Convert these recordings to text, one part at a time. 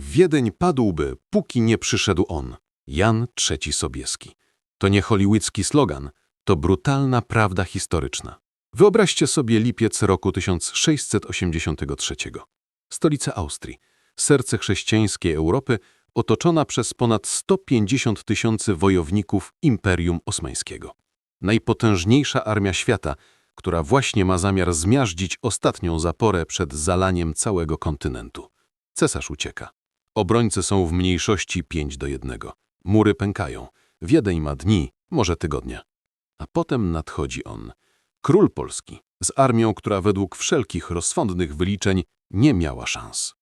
Wiedeń padłby, póki nie przyszedł on, Jan III Sobieski. To nie hollywoodzki slogan, to brutalna prawda historyczna. Wyobraźcie sobie lipiec roku 1683. Stolica Austrii, serce chrześcijańskiej Europy, otoczona przez ponad 150 tysięcy wojowników Imperium Osmańskiego. Najpotężniejsza armia świata, która właśnie ma zamiar zmiażdżyć ostatnią zaporę przed zalaniem całego kontynentu. Cesarz ucieka. Obrońcy są w mniejszości 5 do 1. Mury pękają. Wiedeń ma dni, może tygodnia. A potem nadchodzi on. Król Polski, z armią, która według wszelkich rozsądnych wyliczeń nie miała szans.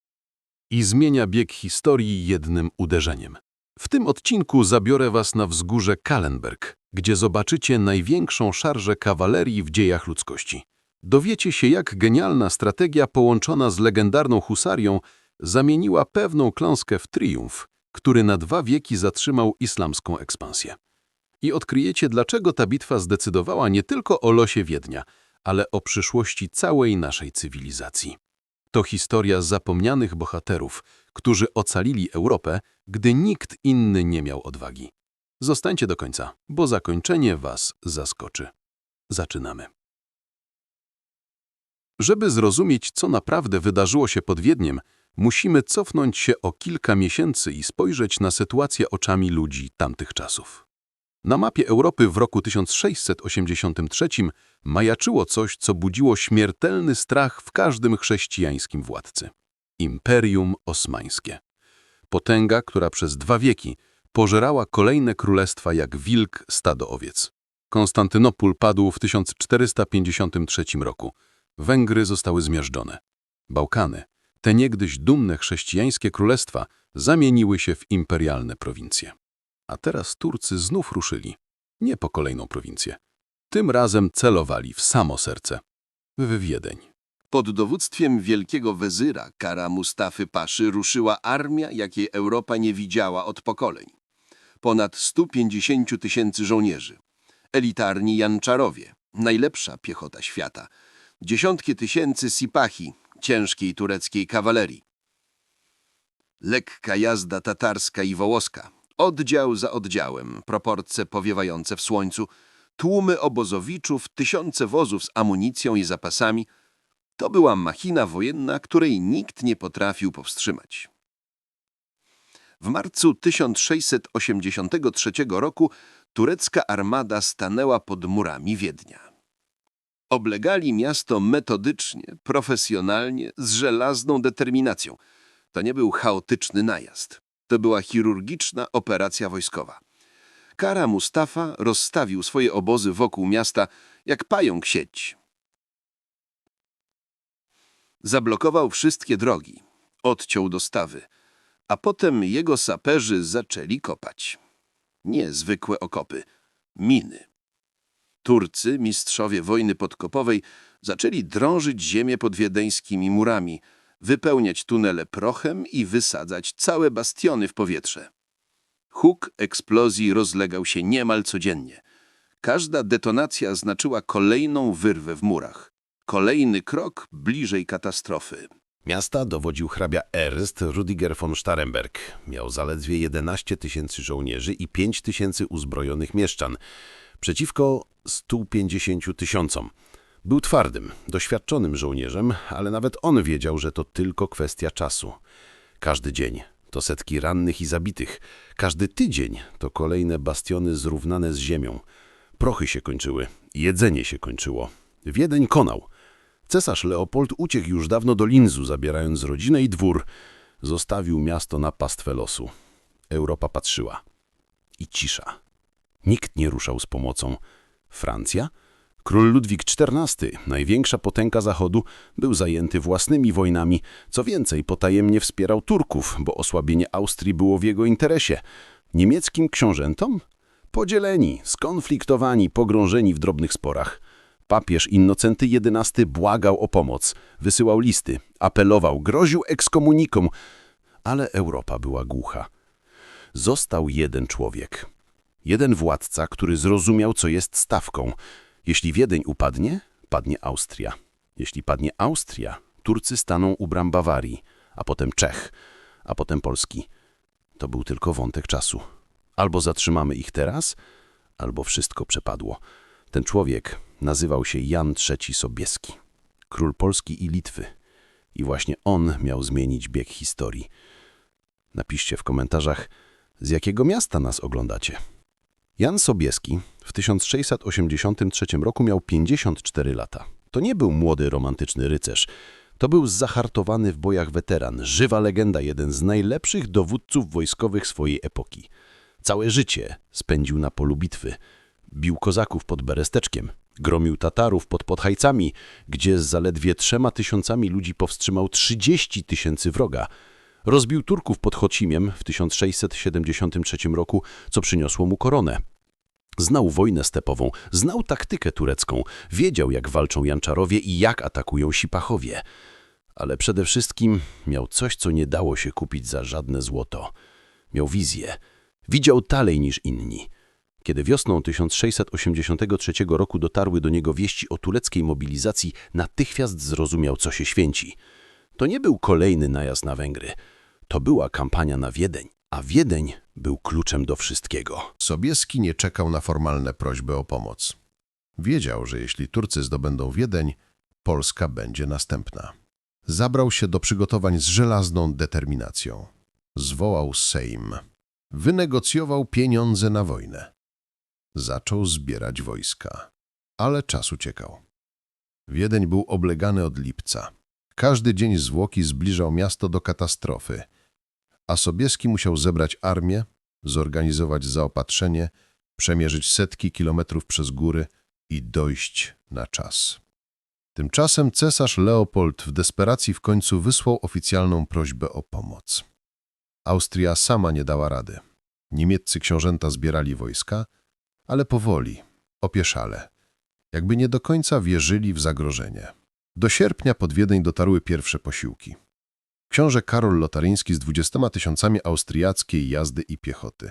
I zmienia bieg historii jednym uderzeniem. W tym odcinku zabiorę was na wzgórze Kallenberg, gdzie zobaczycie największą szarżę kawalerii w dziejach ludzkości. Dowiecie się, jak genialna strategia połączona z legendarną husarią zamieniła pewną kląskę w triumf, który na dwa wieki zatrzymał islamską ekspansję. I odkryjecie, dlaczego ta bitwa zdecydowała nie tylko o losie Wiednia, ale o przyszłości całej naszej cywilizacji. To historia zapomnianych bohaterów, którzy ocalili Europę, gdy nikt inny nie miał odwagi. Zostańcie do końca, bo zakończenie was zaskoczy. Zaczynamy. Żeby zrozumieć, co naprawdę wydarzyło się pod Wiedniem, musimy cofnąć się o kilka miesięcy i spojrzeć na sytuację oczami ludzi tamtych czasów. Na mapie Europy w roku 1683 majaczyło coś, co budziło śmiertelny strach w każdym chrześcijańskim władcy. Imperium Osmańskie. Potęga, która przez dwa wieki pożerała kolejne królestwa jak wilk stado owiec. Konstantynopól padł w 1453 roku. Węgry zostały zmiażdżone. Bałkany, te niegdyś dumne chrześcijańskie królestwa, zamieniły się w imperialne prowincje. A teraz Turcy znów ruszyli. Nie po kolejną prowincję. Tym razem celowali w samo serce. W Wiedeń. Pod dowództwem wielkiego wezyra Kara Mustafy Paszy ruszyła armia, jakiej Europa nie widziała od pokoleń. Ponad 150 tysięcy żołnierzy. Elitarni janczarowie, najlepsza piechota świata. Dziesiątki tysięcy sipahi, ciężkiej tureckiej kawalerii. Lekka jazda tatarska i wołoska. Oddział za oddziałem, proporcje powiewające w słońcu, tłumy obozowiczów, tysiące wozów z amunicją i zapasami. To była machina wojenna, której nikt nie potrafił powstrzymać. W marcu 1683 roku turecka armada stanęła pod murami Wiednia. Oblegali miasto metodycznie, profesjonalnie, z żelazną determinacją. To nie był chaotyczny najazd. To była chirurgiczna operacja wojskowa. Kara Mustafa rozstawił swoje obozy wokół miasta jak pająk sieć. Zablokował wszystkie drogi, odciął dostawy, a potem jego saperzy zaczęli kopać. Nie zwykłe okopy, miny. Turcy, mistrzowie wojny podkopowej, zaczęli drążyć ziemię pod wiedeńskimi murami, wypełniać tunele prochem i wysadzać całe bastiony w powietrze. Huk eksplozji rozlegał się niemal codziennie. Każda detonacja znaczyła kolejną wyrwę w murach. Kolejny krok bliżej katastrofy. Miasta dowodził hrabia Ernst Rudiger von Staremberg. Miał zaledwie 11 tysięcy żołnierzy i 5 tysięcy uzbrojonych mieszczan, przeciwko 150 tysiącom. Był twardym, doświadczonym żołnierzem, ale nawet on wiedział, że to tylko kwestia czasu. Każdy dzień to setki rannych i zabitych. Każdy tydzień to kolejne bastiony zrównane z ziemią. Prochy się kończyły, jedzenie się kończyło. Wiedeń konał. Cesarz Leopold uciekł już dawno do Linzu, zabierając rodzinę i dwór. Zostawił miasto na pastwę losu. Europa patrzyła. I cisza. Nikt nie ruszał z pomocą. Francja? Król Ludwik XIV, największa potęga Zachodu, był zajęty własnymi wojnami. Co więcej, potajemnie wspierał Turków, bo osłabienie Austrii było w jego interesie. Niemieckim książętom? Podzieleni, skonfliktowani, pogrążeni w drobnych sporach. Papież Innocenty XI błagał o pomoc, wysyłał listy, apelował, groził ekskomunikom, ale Europa była głucha. Został jeden człowiek. Jeden władca, który zrozumiał, co jest stawką. Jeśli Wiedeń upadnie, padnie Austria. Jeśli padnie Austria, Turcy staną u bram Bawarii, a potem Czech. a potem Polski. To był tylko wątek czasu. Albo zatrzymamy ich teraz, albo wszystko przepadło. Ten człowiek nazywał się Jan III Sobieski, król Polski i Litwy. I właśnie on miał zmienić bieg historii. Napiszcie w komentarzach, z jakiego miasta nas oglądacie. Jan Sobieski w 1683 roku miał 54 lata. To nie był młody, romantyczny rycerz. To był zahartowany w bojach weteran, żywa legenda, jeden z najlepszych dowódców wojskowych swojej epoki. Całe życie spędził na polu bitwy. Bił kozaków pod Beresteczkiem, gromił Tatarów pod Podhajcami, gdzie z zaledwie trzema tysiącami ludzi powstrzymał 30 tysięcy wroga. Rozbił Turków pod Chocimiem w 1673 roku, co przyniosło mu koronę. Znał wojnę stepową, znał taktykę turecką, wiedział jak walczą Janczarowie i jak atakują Sipachowie. Ale przede wszystkim miał coś, co nie dało się kupić za żadne złoto. Miał wizję. Widział dalej niż inni. Kiedy wiosną 1683 roku dotarły do niego wieści o tureckiej mobilizacji, natychmiast zrozumiał, co się święci. To nie był kolejny najazd na Węgry. To była kampania na Wiedeń, a Wiedeń był kluczem do wszystkiego. Sobieski nie czekał na formalne prośby o pomoc. Wiedział, że jeśli Turcy zdobędą Wiedeń, Polska będzie następna. Zabrał się do przygotowań z żelazną determinacją. Zwołał Sejm. Wynegocjował pieniądze na wojnę. Zaczął zbierać wojska. Ale czas uciekał. Wiedeń był oblegany od lipca. Każdy dzień zwłoki zbliżał miasto do katastrofy, a Sobieski musiał zebrać armię, zorganizować zaopatrzenie, przemierzyć setki kilometrów przez góry i dojść na czas. Tymczasem cesarz Leopold w desperacji w końcu wysłał oficjalną prośbę o pomoc. Austria sama nie dała rady. Niemieccy książęta zbierali wojska, ale powoli, opieszale, jakby nie do końca wierzyli w zagrożenie. Do sierpnia pod Wiedeń dotarły pierwsze posiłki. Książę Karol Lotaryński z dwudziestoma tysiącami austriackiej jazdy i piechoty.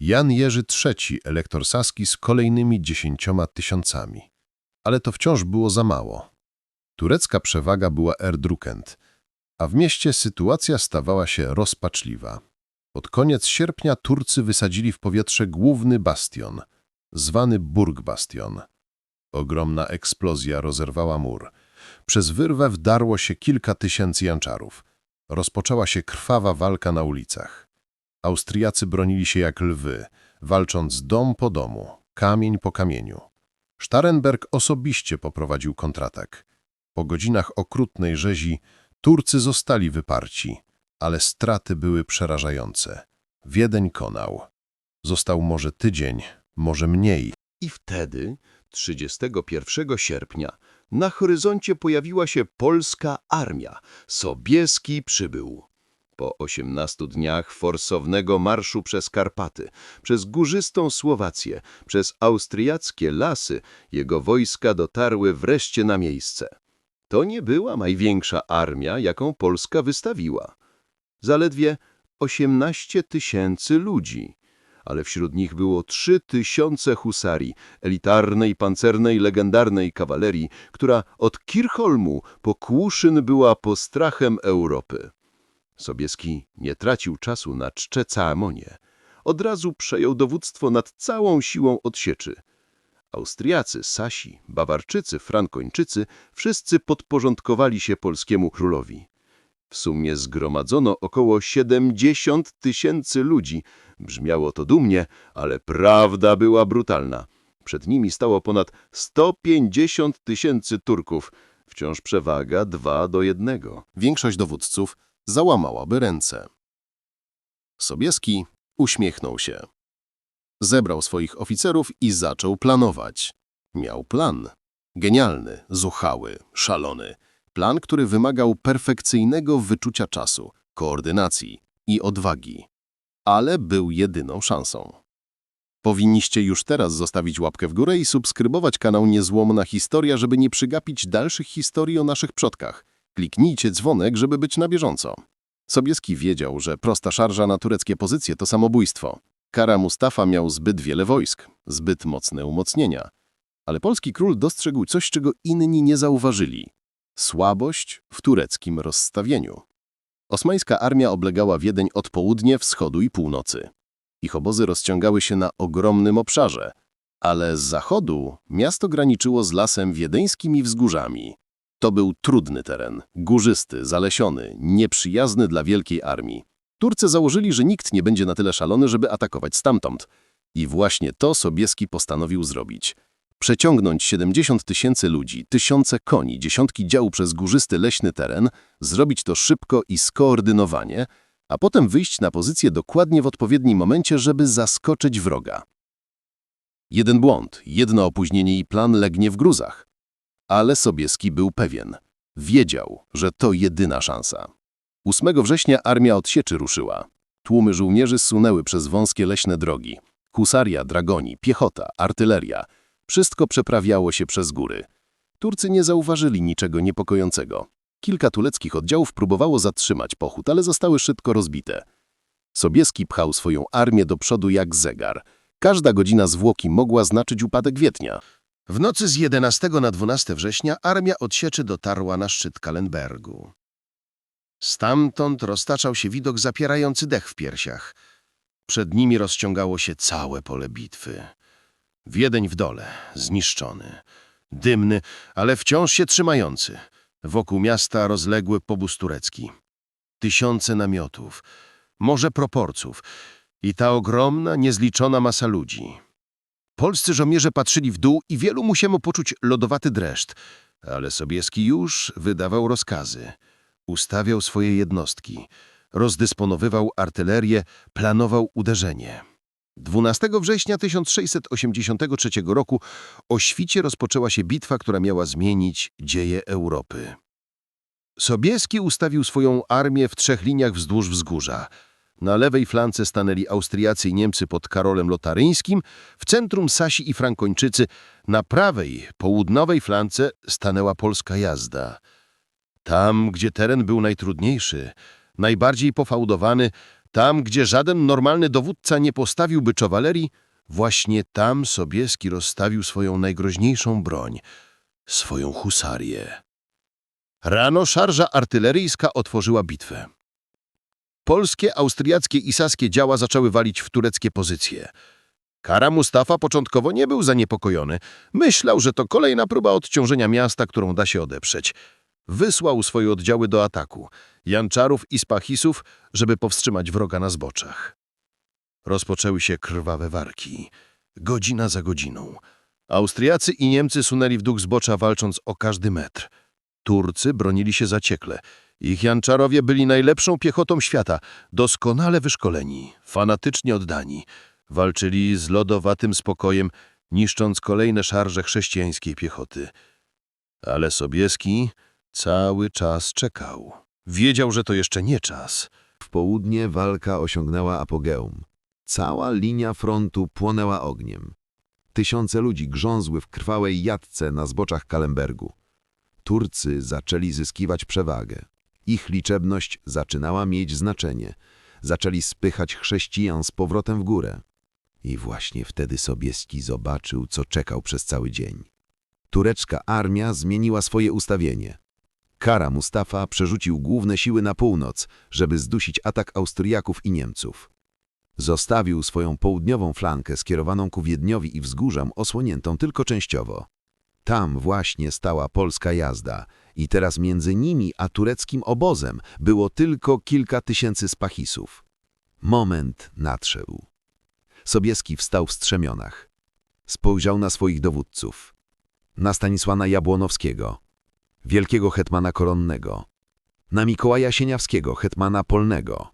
Jan Jerzy III, elektor saski z kolejnymi dziesięcioma tysiącami. Ale to wciąż było za mało. Turecka przewaga była Erdrukent, a w mieście sytuacja stawała się rozpaczliwa. Pod koniec sierpnia Turcy wysadzili w powietrze główny bastion, zwany Burgbastion. Ogromna eksplozja rozerwała mur. Przez wyrwę wdarło się kilka tysięcy janczarów. Rozpoczęła się krwawa walka na ulicach. Austriacy bronili się jak lwy, walcząc dom po domu, kamień po kamieniu. Starenberg osobiście poprowadził kontratak. Po godzinach okrutnej rzezi Turcy zostali wyparci, ale straty były przerażające. Wiedeń konał. Został może tydzień, może mniej. I wtedy, 31 sierpnia, na horyzoncie pojawiła się polska armia. Sobieski przybył. Po 18 dniach forsownego marszu przez Karpaty, przez górzystą Słowację, przez austriackie lasy, jego wojska dotarły wreszcie na miejsce. To nie była największa armia, jaką Polska wystawiła. Zaledwie 18 tysięcy ludzi, ale wśród nich było 3 tysiące husarii, elitarnej, pancernej, legendarnej kawalerii, która od Kirchholmu po Kłuszyn była postrachem Europy. Sobieski nie tracił czasu na czcze ceremonie. Od razu przejął dowództwo nad całą siłą odsieczy. Austriacy, Sasi, Bawarczycy, Frankończycy wszyscy podporządkowali się polskiemu królowi. W sumie zgromadzono około 70 tysięcy ludzi. Brzmiało to dumnie, ale prawda była brutalna. Przed nimi stało ponad 150 tysięcy Turków. Wciąż przewaga 2 do 1. Większość dowódców załamałaby ręce. Sobieski uśmiechnął się. Zebrał swoich oficerów i zaczął planować. Miał plan. Genialny, zuchały, szalony. Plan, który wymagał perfekcyjnego wyczucia czasu, koordynacji i odwagi. Ale był jedyną szansą. Powinniście już teraz zostawić łapkę w górę i subskrybować kanał Niezłomna Historia, żeby nie przygapić dalszych historii o naszych przodkach. Kliknijcie dzwonek, żeby być na bieżąco. Sobieski wiedział, że prosta szarża na tureckie pozycje to samobójstwo. Kara Mustafa miał zbyt wiele wojsk, zbyt mocne umocnienia. Ale polski król dostrzegł coś, czego inni nie zauważyli. Słabość w tureckim rozstawieniu. Osmańska armia oblegała Wiedeń od południa, wschodu i północy. Ich obozy rozciągały się na ogromnym obszarze, ale z zachodu miasto graniczyło z lasem wiedeńskim i wzgórzami. To był trudny teren, górzysty, zalesiony, nieprzyjazny dla wielkiej armii. Turcy założyli, że nikt nie będzie na tyle szalony, żeby atakować stamtąd. I właśnie to Sobieski postanowił zrobić. Przeciągnąć 70 tysięcy ludzi, tysiące koni, dziesiątki działu przez górzysty leśny teren, zrobić to szybko i skoordynowanie, a potem wyjść na pozycję dokładnie w odpowiednim momencie, żeby zaskoczyć wroga. Jeden błąd, jedno opóźnienie i plan legnie w gruzach. Ale Sobieski był pewien. Wiedział, że to jedyna szansa. 8 września armia od Sieczy ruszyła. Tłumy żołnierzy sunęły przez wąskie leśne drogi. Husaria, dragoni, piechota, artyleria. Wszystko przeprawiało się przez góry. Turcy nie zauważyli niczego niepokojącego. Kilka tuleckich oddziałów próbowało zatrzymać pochód, ale zostały szybko rozbite. Sobieski pchał swoją armię do przodu jak zegar. Każda godzina zwłoki mogła znaczyć upadek Wiednia. W nocy z 11 na 12 września armia od Sieczy dotarła na szczyt Kalenbergu. Stamtąd roztaczał się widok zapierający dech w piersiach. Przed nimi rozciągało się całe pole bitwy. Wiedeń w dole, zniszczony, dymny, ale wciąż się trzymający. Wokół miasta rozległy pobóz turecki. Tysiące namiotów, morze proporców i ta ogromna, niezliczona masa ludzi. Polscy żołnierze patrzyli w dół i wielu musiało poczuć lodowaty dreszcz, ale Sobieski już wydawał rozkazy. Ustawiał swoje jednostki, rozdysponowywał artylerię, planował uderzenie. 12 września 1683 roku o świcie rozpoczęła się bitwa, która miała zmienić dzieje Europy. Sobieski ustawił swoją armię w trzech liniach wzdłuż wzgórza. Na lewej flance stanęli Austriacy i Niemcy pod Karolem Lotaryńskim, w centrum Sasi i Frankończycy, na prawej, południowej flance stanęła polska jazda. Tam, gdzie teren był najtrudniejszy, najbardziej pofałdowany, tam, gdzie żaden normalny dowódca nie postawiłby czowalerii, właśnie tam Sobieski rozstawił swoją najgroźniejszą broń, swoją husarię. Rano szarża artyleryjska otworzyła bitwę. Polskie, austriackie i saskie działa zaczęły walić w tureckie pozycje. Kara Mustafa początkowo nie był zaniepokojony. Myślał, że to kolejna próba odciążenia miasta, którą da się odeprzeć. Wysłał swoje oddziały do ataku, Janczarów i Spachisów, żeby powstrzymać wroga na zboczach. Rozpoczęły się krwawe warki, godzina za godziną. Austriacy i Niemcy sunęli w duch zbocza, walcząc o każdy metr. Turcy bronili się zaciekle. Ich Janczarowie byli najlepszą piechotą świata, doskonale wyszkoleni, fanatycznie oddani. Walczyli z lodowatym spokojem, niszcząc kolejne szarże chrześcijańskiej piechoty. Ale Sobieski cały czas czekał. Wiedział, że to jeszcze nie czas. W południe walka osiągnęła apogeum. Cała linia frontu płonęła ogniem. Tysiące ludzi grzązły w krwawej jadce na zboczach Kalembergu. Turcy zaczęli zyskiwać przewagę. Ich liczebność zaczynała mieć znaczenie. Zaczęli spychać chrześcijan z powrotem w górę. I właśnie wtedy Sobieski zobaczył, co czekał przez cały dzień. Turecka armia zmieniła swoje ustawienie. Kara Mustafa przerzucił główne siły na północ, żeby zdusić atak Austriaków i Niemców. Zostawił swoją południową flankę skierowaną ku Wiedniowi i wzgórzom osłoniętą tylko częściowo. Tam właśnie stała polska jazda i teraz między nimi a tureckim obozem było tylko kilka tysięcy spachisów. Moment nadszedł. Sobieski wstał w strzemionach. Spojrzał na swoich dowódców. Na Stanisłana Jabłonowskiego, wielkiego hetmana koronnego, na Mikołaja Sieniawskiego, hetmana polnego,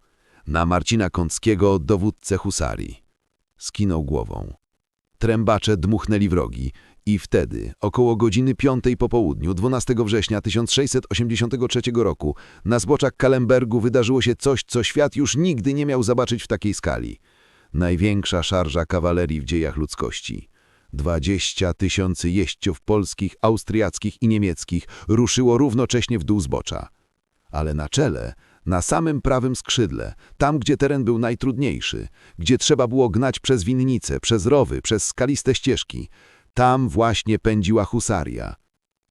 na Marcina Kąckiego, dowódcę husarii. Skinął głową. Trębacze dmuchnęli wrogi i wtedy, około godziny piątej po południu, 12 września 1683 roku, na zboczach Kalembergu wydarzyło się coś, co świat już nigdy nie miał zobaczyć w takiej skali. Największa szarża kawalerii w dziejach ludzkości. Dwadzieścia tysięcy jeźdźców polskich, austriackich i niemieckich ruszyło równocześnie w dół zbocza. Ale na czele, na samym prawym skrzydle, tam gdzie teren był najtrudniejszy, gdzie trzeba było gnać przez winnice, przez rowy, przez skaliste ścieżki, tam właśnie pędziła husaria.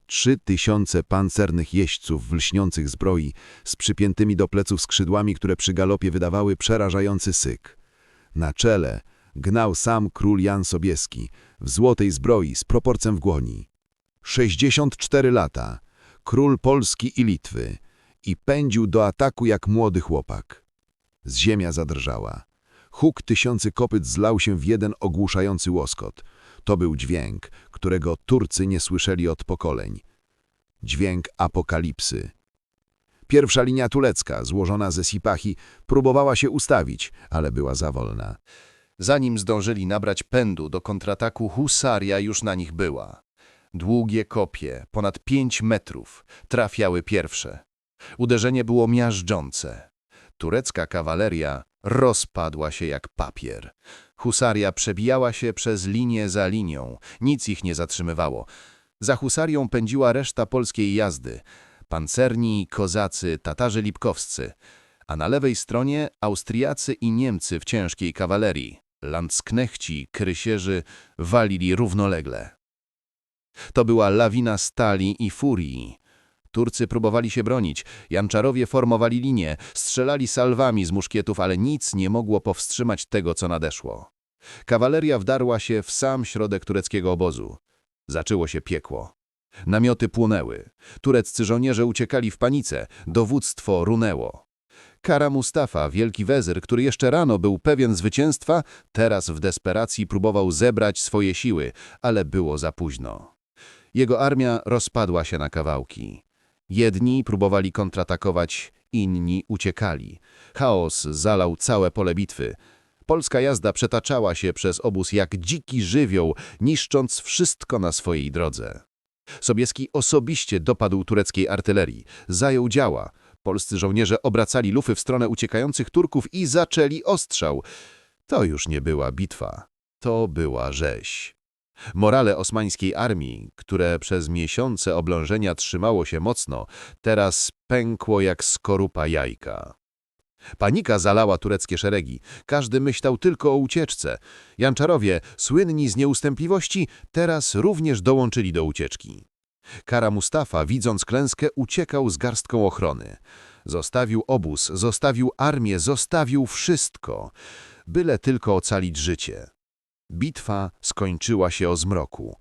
Trzy tysiące pancernych jeźdźców w lśniących zbroi, z przypiętymi do pleców skrzydłami, które przy galopie wydawały przerażający syk. Na czele gnał sam król Jan Sobieski, w złotej zbroi z proporcem w głoni. 64 lata, król Polski i Litwy i pędził do ataku jak młody chłopak. Z ziemia zadrżała. Huk tysiący kopyt zlał się w jeden ogłuszający łoskot. To był dźwięk, którego Turcy nie słyszeli od pokoleń. Dźwięk apokalipsy. Pierwsza linia tulecka, złożona ze sipachi, próbowała się ustawić, ale była za wolna. Zanim zdążyli nabrać pędu do kontrataku, husaria już na nich była. Długie kopie, ponad pięć metrów, trafiały pierwsze. Uderzenie było miażdżące. Turecka kawaleria rozpadła się jak papier. Husaria przebijała się przez linię za linią, nic ich nie zatrzymywało. Za husarią pędziła reszta polskiej jazdy. Pancerni, kozacy, Tatarzy lipkowscy, a na lewej stronie Austriacy i Niemcy w ciężkiej kawalerii. Landsknechci, krysierzy walili równolegle. To była lawina stali i furii. Turcy próbowali się bronić, Janczarowie formowali linię, strzelali salwami z muszkietów, ale nic nie mogło powstrzymać tego, co nadeszło. Kawaleria wdarła się w sam środek tureckiego obozu. Zaczęło się piekło. Namioty płonęły. Tureccy żołnierze uciekali w panice, dowództwo runęło. Kara Mustafa, wielki wezyr, który jeszcze rano był pewien zwycięstwa, teraz w desperacji próbował zebrać swoje siły, ale było za późno. Jego armia rozpadła się na kawałki. Jedni próbowali kontratakować, inni uciekali. Chaos zalał całe pole bitwy. Polska jazda przetaczała się przez obóz jak dziki żywioł, niszcząc wszystko na swojej drodze. Sobieski osobiście dopadł tureckiej artylerii, zajął działa. Polscy żołnierze obracali lufy w stronę uciekających Turków i zaczęli ostrzał. To już nie była bitwa, to była rzeź. Morale osmańskiej armii, które przez miesiące oblężenia trzymało się mocno, teraz pękło jak skorupa jajka. Panika zalała tureckie szeregi. Każdy myślał tylko o ucieczce. Janczarowie, słynni z nieustępliwości, teraz również dołączyli do ucieczki. Kara Mustafa, widząc klęskę, uciekał z garstką ochrony. Zostawił obóz, zostawił armię, zostawił wszystko, byle tylko ocalić życie. Bitwa skończyła się o zmroku,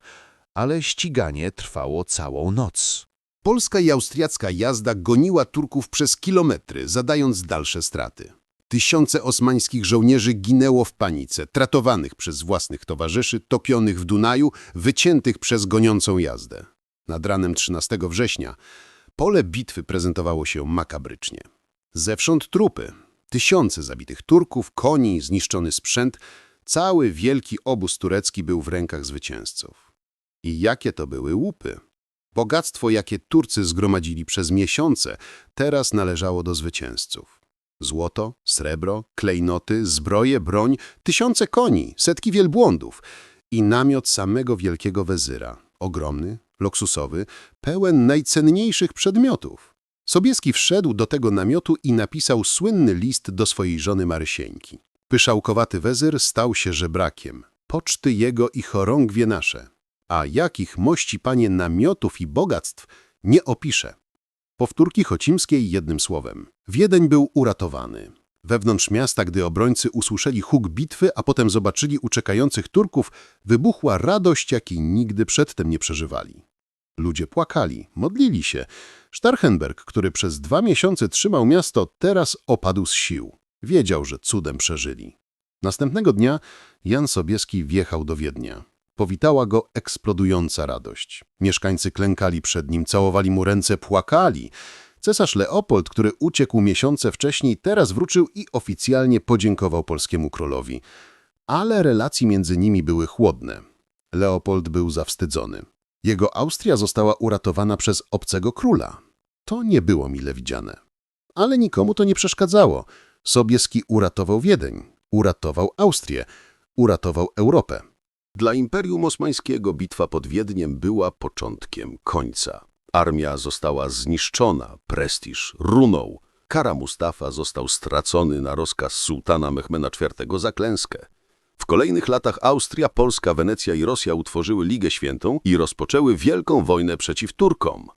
ale ściganie trwało całą noc. Polska i austriacka jazda goniła Turków przez kilometry, zadając dalsze straty. Tysiące osmańskich żołnierzy ginęło w panice, tratowanych przez własnych towarzyszy, topionych w Dunaju, wyciętych przez goniącą jazdę. Nad ranem 13 września pole bitwy prezentowało się makabrycznie. Zewsząd trupy, tysiące zabitych Turków, koni, zniszczony sprzęt, cały wielki obóz turecki był w rękach zwycięzców. I jakie to były łupy! Bogactwo, jakie Turcy zgromadzili przez miesiące, teraz należało do zwycięzców. Złoto, srebro, klejnoty, zbroje, broń, tysiące koni, setki wielbłądów i namiot samego wielkiego wezyra, ogromny, luksusowy, pełen najcenniejszych przedmiotów. Sobieski wszedł do tego namiotu i napisał słynny list do swojej żony Marysieńki. Pyszałkowaty wezyr stał się żebrakiem. Poczty jego i chorągwie nasze. A jakich mości panie namiotów i bogactw nie opiszę. Powtórki chocimskiej jednym słowem. Wiedeń był uratowany. Wewnątrz miasta, gdy obrońcy usłyszeli huk bitwy, a potem zobaczyli uciekających Turków, wybuchła radość, jakiej nigdy przedtem nie przeżywali. Ludzie płakali, modlili się. Starhenberg, który przez dwa miesiące trzymał miasto, teraz opadł z sił. Wiedział, że cudem przeżyli. Następnego dnia Jan Sobieski wjechał do Wiednia. Powitała go eksplodująca radość. Mieszkańcy klękali przed nim, całowali mu ręce, płakali. Cesarz Leopold, który uciekł miesiące wcześniej, teraz wrócił i oficjalnie podziękował polskiemu królowi. Ale relacje między nimi były chłodne. Leopold był zawstydzony. Jego Austria została uratowana przez obcego króla. To nie było mile widziane. Ale nikomu to nie przeszkadzało. Sobieski uratował Wiedeń, uratował Austrię, uratował Europę. Dla Imperium Osmańskiego bitwa pod Wiedniem była początkiem końca. Armia została zniszczona, prestiż runął. Kara Mustafa został stracony na rozkaz sułtana Mehmeda IV za klęskę. W kolejnych latach Austria, Polska, Wenecja i Rosja utworzyły Ligę Świętą i rozpoczęły wielką wojnę przeciw Turkom.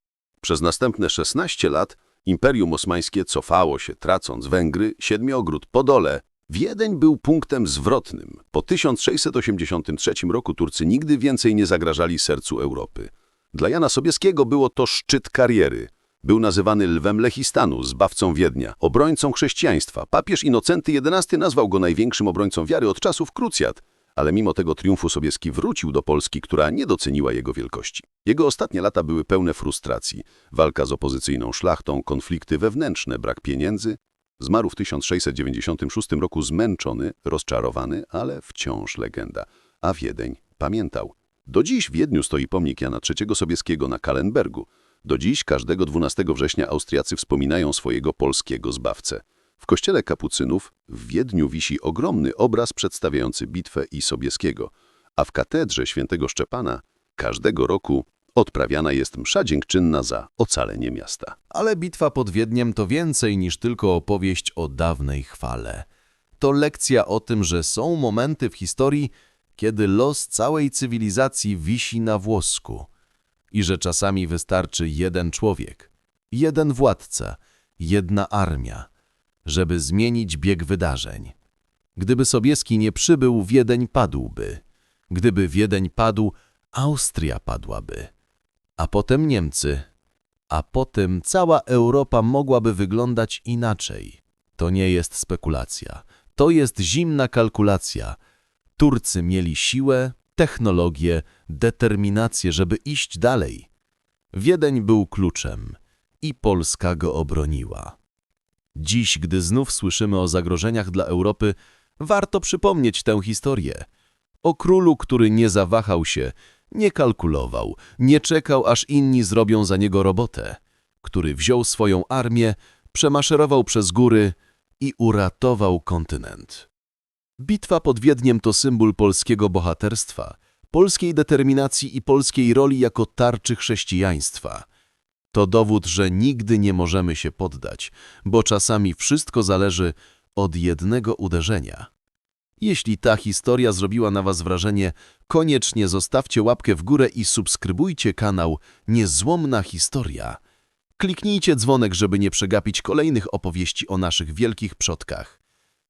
Przez następne 16 lat Imperium Osmańskie cofało się, tracąc Węgry, Siedmiogród, Podole. Wiedeń był punktem zwrotnym. Po 1683 roku Turcy nigdy więcej nie zagrażali sercu Europy. Dla Jana Sobieskiego było to szczyt kariery. Był nazywany lwem Lechistanu, zbawcą Wiednia, obrońcą chrześcijaństwa. Papież Inocenty XI nazwał go największym obrońcą wiary od czasów krucjat, ale mimo tego triumfu Sobieski wrócił do Polski, która nie doceniła jego wielkości. Jego ostatnie lata były pełne frustracji. Walka z opozycyjną szlachtą, konflikty wewnętrzne, brak pieniędzy. Zmarł w 1696 roku zmęczony, rozczarowany, ale wciąż legenda. A Wiedeń pamiętał. Do dziś w Wiedniu stoi pomnik Jana III Sobieskiego na Kalenbergu. Do dziś każdego 12 września Austriacy wspominają swojego polskiego zbawcę. W kościele kapucynów w Wiedniu wisi ogromny obraz przedstawiający bitwę i Sobieskiego, a w katedrze świętego Szczepana każdego roku odprawiana jest msza dziękczynna za ocalenie miasta. Ale bitwa pod Wiedniem to więcej niż tylko opowieść o dawnej chwale. To lekcja o tym, że są momenty w historii, kiedy los całej cywilizacji wisi na włosku i że czasami wystarczy jeden człowiek, jeden władca, jedna armia, żeby zmienić bieg wydarzeń. Gdyby Sobieski nie przybył, Wiedeń padłby. Gdyby Wiedeń padł, Austria padłaby. A potem Niemcy. A potem cała Europa mogłaby wyglądać inaczej. To nie jest spekulacja. To jest zimna kalkulacja. Turcy mieli siłę, technologię, determinację, żeby iść dalej. Wiedeń był kluczem i Polska go obroniła. Dziś, gdy znów słyszymy o zagrożeniach dla Europy, warto przypomnieć tę historię. O królu, który nie zawahał się, nie kalkulował, nie czekał, aż inni zrobią za niego robotę, który wziął swoją armię, przemaszerował przez góry i uratował kontynent. Bitwa pod Wiedniem to symbol polskiego bohaterstwa, polskiej determinacji i polskiej roli jako tarczy chrześcijaństwa. To dowód, że nigdy nie możemy się poddać, bo czasami wszystko zależy od jednego uderzenia. Jeśli ta historia zrobiła na Was wrażenie, koniecznie zostawcie łapkę w górę i subskrybujcie kanał Niezłomna Historia. Kliknijcie dzwonek, żeby nie przegapić kolejnych opowieści o naszych wielkich przodkach.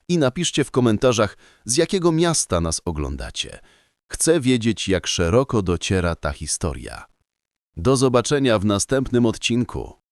I napiszcie w komentarzach, z jakiego miasta nas oglądacie. Chcę wiedzieć, jak szeroko dociera ta historia. Do zobaczenia w następnym odcinku.